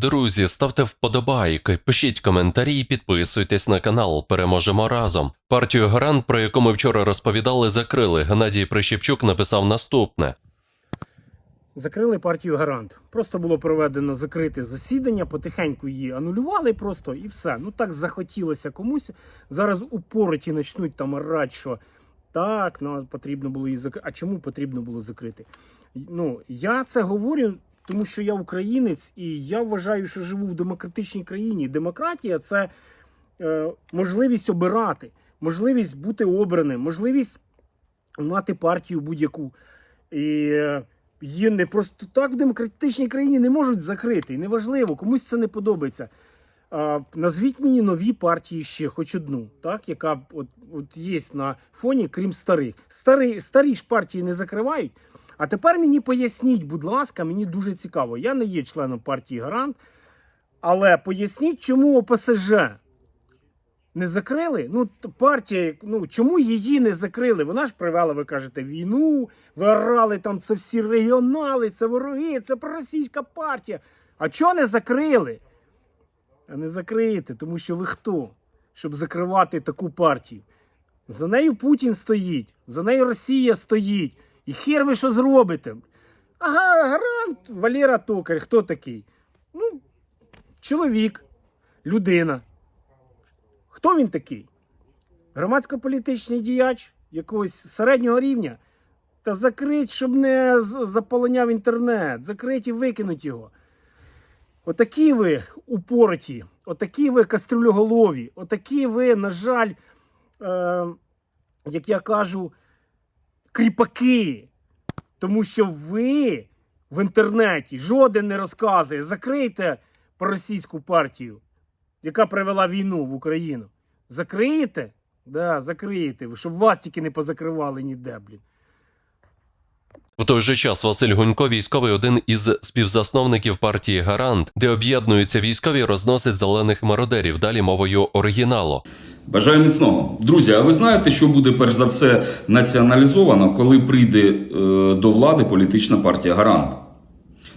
Друзі, ставте вподобайки, пишіть коментарі і підписуйтесь на канал. Переможемо разом. Партію Гарант, про яку ми вчора розповідали, закрили. Геннадій Прищепчук написав наступне. Закрили партію Гарант. Просто було проведено закрите засідання, потихеньку її анулювали просто і все. Ну так захотілося комусь. Зараз упороті почнуть там орати, що так, ну потрібно було її закрити. А чому потрібно було закрити? Ну, я це говорю, тому що я українець, і я вважаю, що живу в демократичній країні. Демократія це е, можливість обирати, можливість бути обраним, можливість мати партію будь-яку. І е, її не просто так в демократичній країні не можуть закрити. Неважливо, комусь це не подобається. Назвіть мені нові партії ще, хоч одну, так, яка от, от є на фоні, крім старих. Старі, старі ж партії не закривають. А тепер мені поясніть, будь ласка, мені дуже цікаво. Я не є членом партії Гарант, але поясніть, чому ОПСЖ не закрили? Ну, партія, ну чому її не закрили? Вона ж привела, ви кажете, війну, ви орали там це всі регіонали, це вороги, це проросійська партія. А чого не закрили? А не закриєте, тому що ви хто? Щоб закривати таку партію. За нею Путін стоїть, за нею Росія стоїть. І хер ви що зробите? Ага, гарант Валера Токар, хто такий? Ну, чоловік, людина. Хто він такий? Громадсько-політичний діяч якогось середнього рівня? Та закрить, щоб не заполоняв інтернет, закрить і викинуть його. Отакі ви упороті, отакі ви кастрюльоголові, отакі ви, на жаль, е, як я кажу, кріпаки. Тому що ви в інтернеті жоден не розказує. Закрийте проросійську партію, яка привела війну в Україну. Закриєте? Да, закриєте, щоб вас тільки не позакривали ніде, блін. Той же час Василь Гунько, військовий, один із співзасновників партії Гарант, де об'єднуються військові, розносить зелених мародерів. Далі мовою оригіналу. Бажаю міцного. Друзі, а ви знаєте, що буде перш за все націоналізовано, коли прийде е, до влади політична партія Гарант?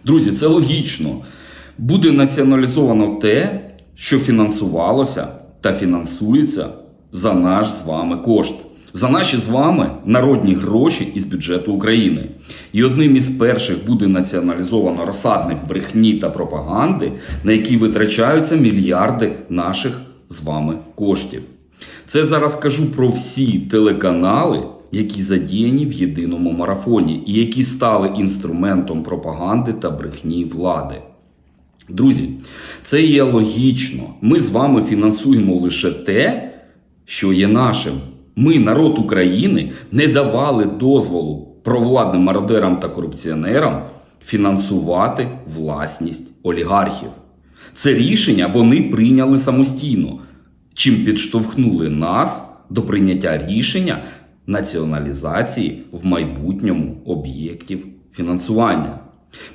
Друзі, це логічно. Буде націоналізовано те, що фінансувалося та фінансується за наш з вами кошт. За наші з вами народні гроші із бюджету України. І одним із перших буде націоналізовано розсадник брехні та пропаганди, на які витрачаються мільярди наших з вами коштів. Це зараз кажу про всі телеканали, які задіяні в єдиному марафоні і які стали інструментом пропаганди та брехні влади. Друзі, це є логічно. Ми з вами фінансуємо лише те, що є нашим. Ми, народ України, не давали дозволу провладним мародерам та корупціонерам фінансувати власність олігархів. Це рішення вони прийняли самостійно, чим підштовхнули нас до прийняття рішення націоналізації в майбутньому об'єктів фінансування.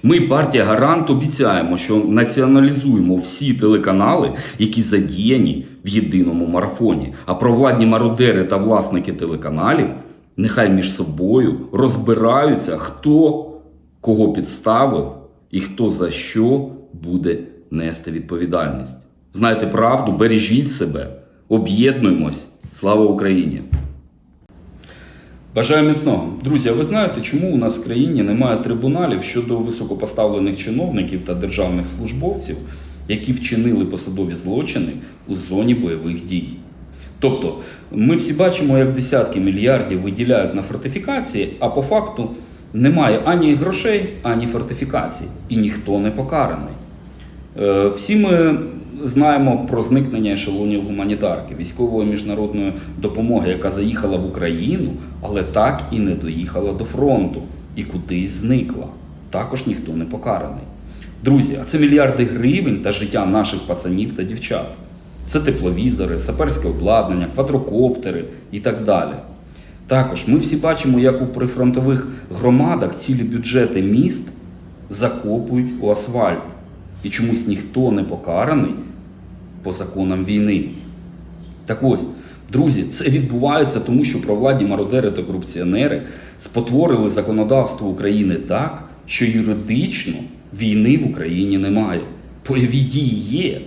Ми, партія Гарант, обіцяємо, що націоналізуємо всі телеканали, які задіяні в єдиному марафоні. А провладні мародери та власники телеканалів нехай між собою розбираються, хто кого підставив і хто за що буде нести відповідальність. Знайте правду, бережіть себе, об'єднуємось. Слава Україні! Бажаю міцного. Друзі, ви знаєте, чому у нас в країні немає трибуналів щодо високопоставлених чиновників та державних службовців, які вчинили посадові злочини у зоні бойових дій? Тобто, ми всі бачимо, як десятки мільярдів виділяють на фортифікації, а по факту немає ані грошей, ані фортифікацій, і ніхто не покараний. Е, Всі ми знаємо про зникнення ешелонів гуманітарки, військової міжнародної допомоги, яка заїхала в Україну, але так і не доїхала до фронту і кудись зникла. Також ніхто не покараний. Друзі, а це мільярди гривень та життя наших пацанів та дівчат. Це тепловізори, саперське обладнання, квадрокоптери і так далі. Також ми всі бачимо, як у прифронтових громадах цілі бюджети міст закопують у асфальт. І чомусь ніхто не покараний по законам війни. Так ось, друзі, це відбувається тому, що провладні мародери та корупціонери спотворили законодавство України так, що юридично війни в Україні немає. Бойові дії є,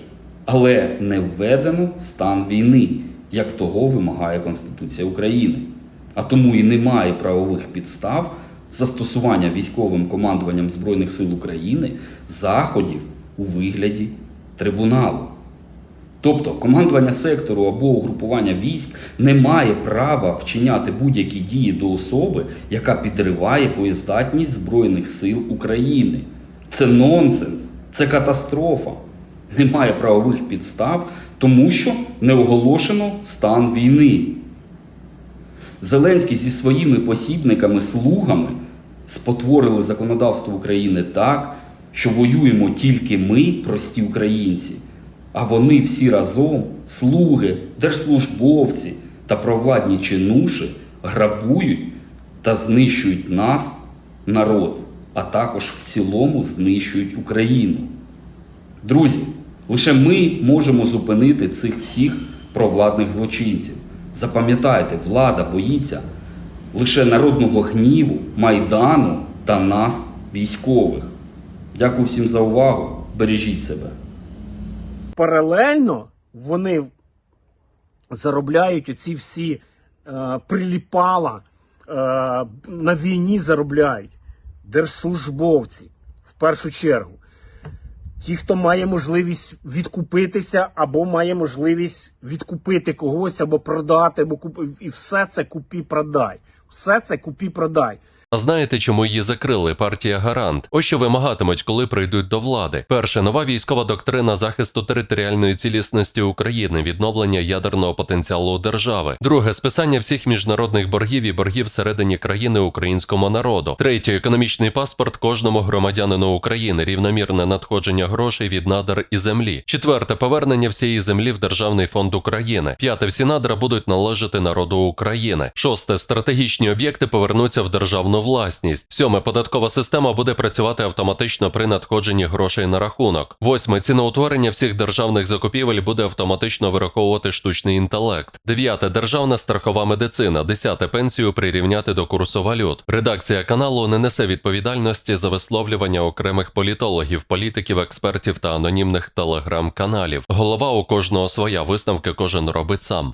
але не введено стан війни, як того вимагає Конституція України. А тому і немає правових підстав застосування військовим командуванням Збройних сил України заходів у вигляді трибуналу. Тобто командування сектору або угрупування військ не має права вчиняти будь-які дії до особи, яка підриває боєздатність Збройних сил України. Це нонсенс, це катастрофа. Немає правових підстав, тому що не оголошено стан війни. Зеленський зі своїми посібниками-слугами спотворили законодавство України так, що воюємо тільки ми, прості українці, а вони всі разом, слуги, держслужбовці та провладні чинуші, грабують та знищують нас, народ, а також в цілому знищують Україну. Друзі, лише ми можемо зупинити цих всіх провладних злочинців. Запам'ятайте, влада боїться лише народного гніву, майдану та нас, військових. Дякую всім за увагу. Бережіть себе. Паралельно вони заробляють оці всі е, приліпала е, на війні заробляють держслужбовці в першу чергу. Ті, хто має можливість відкупитися, або має можливість відкупити когось, або продати, або куп... і все це купі-продай. Все це купі-продай. А знаєте, чому її закрили? Партія Гарант. Ось що вимагатимуть, коли прийдуть до влади. Перше, нова військова доктрина захисту територіальної цілісності України, відновлення ядерного потенціалу держави. Друге, списання всіх міжнародних боргів і боргів всередині країни українському народу. Третє, економічний паспорт кожному громадянину України, рівномірне надходження грошей від надр і землі. Четверте, повернення всієї землі в Державний фонд України. П'яте, всі надра будуть належати народу України. Шосте, стратегічні об'єкти повернуться в державну власність. Сьоме, податкова система буде працювати автоматично при надходженні грошей на рахунок. Восьме, ціноутворення всіх державних закупівель буде автоматично вираховувати штучний інтелект. Дев'яте, державна страхова медицина. Десяте, пенсію прирівняти до курсу валют. Редакція каналу не несе відповідальності за висловлювання окремих політологів, політиків, експертів та анонімних телеграм-каналів. Голова у кожного своя висновки кожен робить сам.